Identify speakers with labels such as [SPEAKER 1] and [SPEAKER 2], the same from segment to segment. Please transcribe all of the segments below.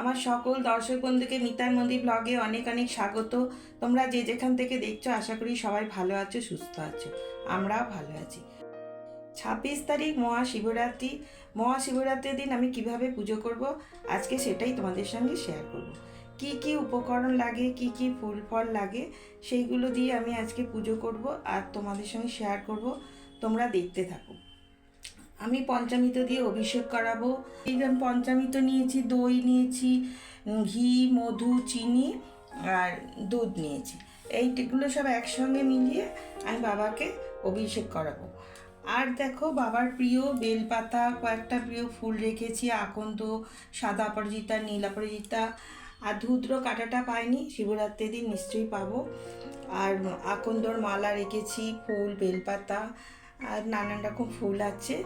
[SPEAKER 1] আমার সকল দর্শক বন্ধুকে মিতার মন্দির ব্লগে অনেক অনেক স্বাগত। তোমরা যে যেখান থেকে দেখছ, আশা করি সবাই ভালো আছো, সুস্থ আছো। আমরাও ভালো আছি। ছাব্বিশ তারিখ মহাশিবরাত্রি। মহাশিবরাত্রির দিন আমি কীভাবে পুজো করব, আজকে সেটাই তোমাদের সঙ্গে শেয়ার করব। কি কি উপকরণ লাগে, কি কি ফুল ফল লাগে, সেইগুলো দিয়ে আমি আজকে পুজো করব আর তোমাদের সঙ্গে শেয়ার করব। তোমরা দেখতে থাকো। আমি পঞ্চামৃত দিয়ে অভিষেক করাবো। এই পঞ্চামৃত নিয়েছি, দই নিয়েছি ঘি, মধু, চিনি আর দুধ নিয়েছি। এইগুলো সব একসঙ্গে মিলিয়ে আমি বাবাকে অভিষেক করাবো। আর দেখো, বাবার প্রিয় বেলপাতা, কয়েকটা প্রিয় ফুল রেখেছি, আকন্দ, সাদা অপরাজিতা, নীল অপরাজিতা। আর ধুদ্র কাটাটা পাইনি, শিবরাত্রির দিন নিশ্চয়ই পাবো। আর আকন্দর মালা রেখেছি, ফুল, বেলপাতা, আর নানান রকম ফুল আছে।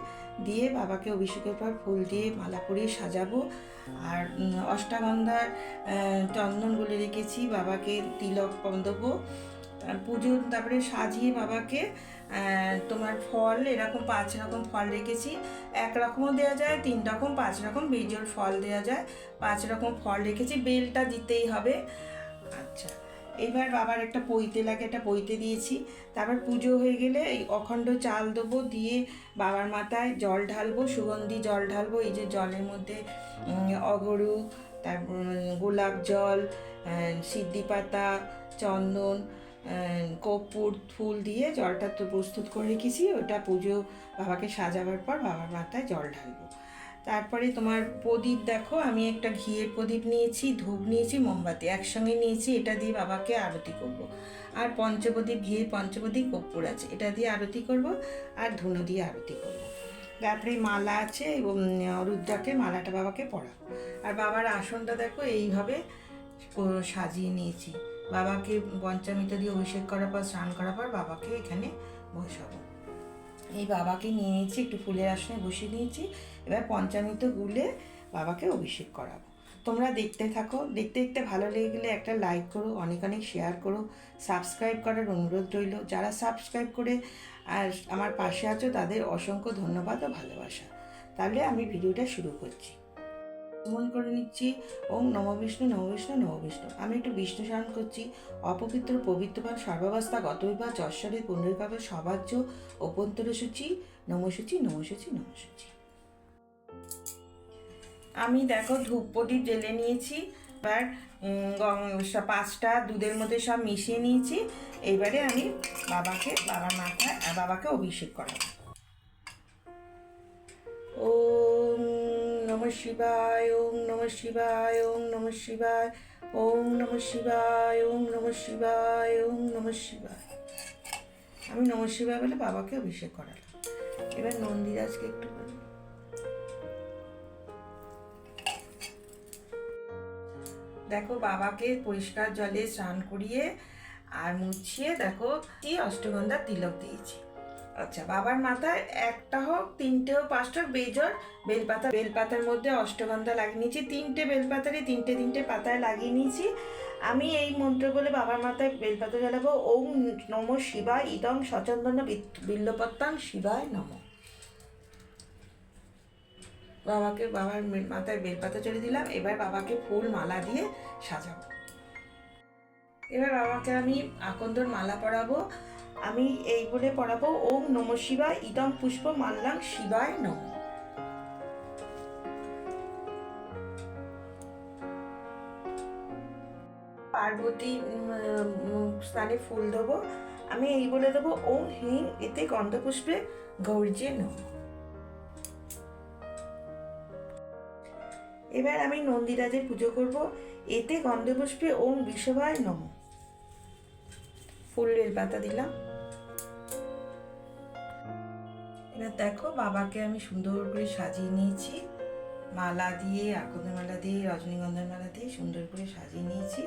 [SPEAKER 1] দিয়ে বাবাকে অভিষেকের পর ফুল দিয়ে মালা পরিয়ে সাজাবো। আর অষ্টাগন্ধার চন্দনগুলো রেখেছি, বাবাকে তিলক দেবো। পুজো, তারপরে সাজিয়ে বাবাকে তোমার ফল, এরকম পাঁচ রকম ফল রেখেছি। এক রকমও দেওয়া যায়, তিন রকম, পাঁচ রকম বেজোর ফল দেওয়া যায়। পাঁচ রকম ফল রেখেছি, বেলটা দিতেই হবে। আচ্ছা। এবার বাবার একটা পইতে লাগে একটা পইতে দিয়েছি। তারপর পুজো হয়ে গেলে এই অখণ্ড চাল দেবো দিয়ে বাবার মাথায় জল ঢালবো সুগন্ধি জল ঢালবো এই যে জলের মধ্যে অগরু তারপর গোলাপ জল সিদ্ধি পাতা চন্দন আহ, কর্পূর ফুল দিয়ে জলটা তো প্রস্তুত করে রেখেছি ওটা পুজো বাবাকে সাজাবার পর বাবার মাথায় জল ঢালবো। তারপরে তোমার প্রদীপ দেখো, আমি একটা ঘিয়ের প্রদীপ নিয়েছি, ধূপ নিয়েছি, মোমবাতি একসঙ্গে নিয়েছি, এটা দিয়ে বাবাকে আরতি করব। আর পঞ্চপ্রদীপ, ঘিয়ের পঞ্চপ্রদীপ, কর্পূর আছে, এটা দিয়ে আরতি করব আর ধুনো দিয়ে আরতি করব। তারপরে মালা আছে রুদ্রাকে, মালাটা বাবাকে পরাবো আর বাবার আসনটা দেখো, এইভাবে সাজিয়ে নিয়েছি বাবাকে পঞ্চামৃত দিয়ে অভিষেক করার পর, স্নান করার পর বাবাকে এখানে বসাবো এই বাবাকে নিয়ে নিয়েছি, একটু ফুলের আসনে বসিয়ে নিয়েছি এবার পঞ্চামৃত গুলে বাবাকে অভিষেক করাবো। তোমরা দেখতে থাকো, দেখতে দেখতে ভালো লেগে গেলে একটা লাইক করো, অনেক অনেক শেয়ার করো সাবস্ক্রাইব করার অনুরোধ রইল। যারা সাবস্ক্রাইব করে আর আমার পাশে আছো, তাদের অসংখ্য ধন্যবাদ ও ভালোবাসা। তাহলে আমি ভিডিওটা শুরু করছি। মন করে নিচ্ছি, ওম নম বিষ্ণু নম বিষ্ণু নম বিষ্ণু। আমি একটু বিষ্ণু স্মরণ করছি। অপবিত্র পবিত্রবান সর্বাবস্থা গতবিবাহ যশ্বরে পুনর্ভাবে সবাজ্য অভ্যন্তর সূচি নমসূচি নমসূচি নমসূচি। আমি দেখো ধূপ প্রদীপ জেলে নিয়েছি, এবার পাঁচটা দুধের মধ্যে সব মিশিয়ে নিয়েছি এইবারে আমি বাবাকে, বাবার মাথায় বাবাকে অভিষেক করাবো। ওম নম শিবায়, ওম নম শিবায়, ওম নম শিবায়, ওম নম শিবায়, ওম নম শিবায়, ওম নম শিবায়। আমি নম শিবায় বলে বাবাকে অভিষেক করালাম। এবার নন্দিরাজকে একটু দেখো বাবাকে পরিষ্কার জলে স্নান করিয়ে আর মুছিয়ে দেখো অষ্টগন্ধা তিলক দিয়েছি। আচ্ছা বাবার মাথায় একটা হোক, তিনটে হোক, পাঁচটা বেজর, বেলপাতা, বেলপাতার মধ্যে অষ্টগন্ধা লাগিয়ে নিয়েছি। তিনটে বেলপাতারই তিনটে তিনটে পাতায় লাগিয়ে নিয়েছি। আমি এই মন্ত্র বলে বাবার মাথায় বেলপাতা জ্বালাবো। ওম নম শিবায় ইদং সচন্দন বিল্লপত্তাং শিবায় নম। বাবাকে বাবার মাথায় বেলপাতা চড়ে দিলাম, এবার বাবাকে ফুল মালা দিয়ে সাজাবো। এবার বাবাকে আমি আকন্দর মালা পরাবো। আমি এই বলে পড়াবো ওম নম শিবায়, ইদম পুষ্প মাল্লাং শিবায় নম। পার্বতী স্থানে ফুল দেবো। আমি এই বলে দেবো, ওম হিং, এতে গন্ধপুষ্পে গৌর্যে নম। এবার আমি নন্দিরাজের পুজো করব। এতে গন্ধপুষ্পে ওম বিশ্বভায় নম। ফুলের পাতা দিলাম। এবার দেখো, বাবাকে আমি সুন্দর করে সাজিয়ে নিয়েছি। মালা দিয়ে আকন্দের মালা দিয়ে, রজনীগন্ধার মালা দিয়ে সুন্দর করে সাজিয়ে নিয়েছি।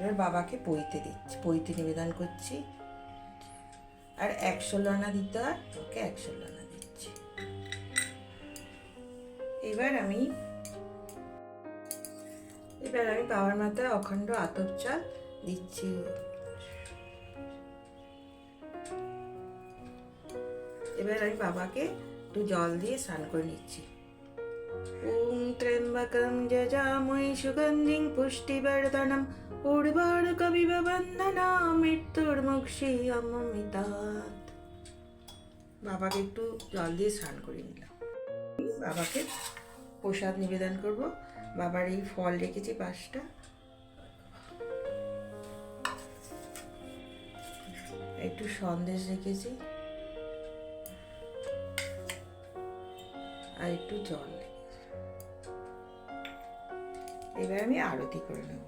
[SPEAKER 1] এবার বাবাকে পইতে দিচ্ছি পইতে নিবেদন করছি। আর একশো লানা দিতে হয়, ওকে একশো লানা এবার আমি এবার আমি বাবার মাথায় অখণ্ড আতপ চাল দিচ্ছি। এবার আমি বাবাকে একটু জল দিয়ে স্নান করে নিচ্ছি। ওম ত্র্যম্বকম যজাময়ী সুগন্ধিং পুষ্টিবর্ধনম উর্বর কবিব বন্দনা মৃত্যুর্মুক্ষিয়মিতাত বাবাকে একটু জল দিয়ে স্নান করে নিলাম। বাবাকে প্রসাদ নিবেদন করব। বাবার এই ফল রেখেছি পাঁচটা। একটু সন্দেশ রেখেছি। আর একটু জল এবার আমি আরতি করে নেব।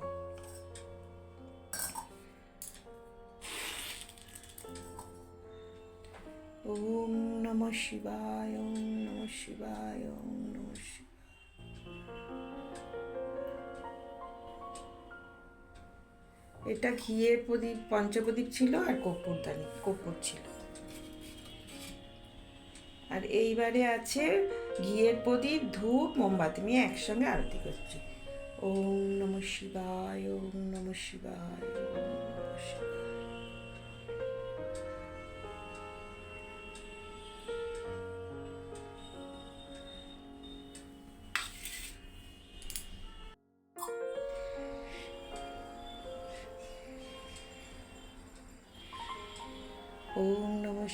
[SPEAKER 1] ওম নমঃ শিবায়, ওম নমঃ শিবায়, ওম নমঃ এটা ঘিয়ের প্রদীপ, পঞ্চপ্রদীপ ছিল আর কর্পূরদানি কর্পূর ছিল। আর এইবারে আছে ঘিয়ের প্রদীপ, ধূপ, মোমবাতি, নিয়ে একসঙ্গে আরতি করছি। ওম নম শিবায়, ওম নম শিবায়, ওম নম শিবায়।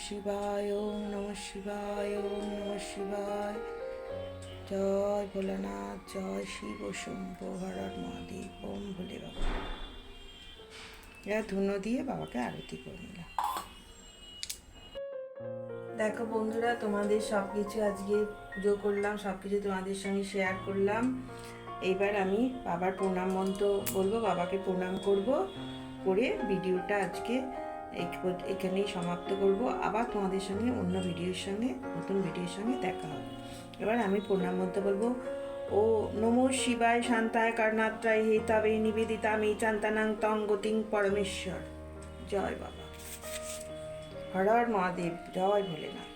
[SPEAKER 1] শিবায়, ওম নমঃ শিবায়, ওম নমঃ শিবায়। জয় ভোলানাথ, জয় শিব শম্ভ, হরর মহাদেব, ওম ভোলে বাবা। এরা ধুনো দিয়ে বাবাকে আরতি করে নিলাম দেখো বন্ধুরা, তোমাদের সব কিছু আজকে পুজো করলাম সব কিছু তোমাদের সঙ্গে শেয়ার করলাম। এইবার আমি বাবার প্রণাম মন্ত্র বলব, বাবাকে প্রণাম করব, করে ভিডিওটা আজকে এখানেই সমাপ্ত করব। আবার তোমাদের সঙ্গে অন্য ভিডিওর সঙ্গে, নতুন ভিডিওর সঙ্গে দেখা হবে। এবার আমি প্রণাম মধ্যে বলব। ও নমো শিবায় শান্তায় কর্ণাত্রায় নিবেদিতা নিবেদিতামি চান্তানাং তং গতিং পরমেশ্বর। জয় বাবা। হর হর মহাদেব। জয় ভোলেনাথ।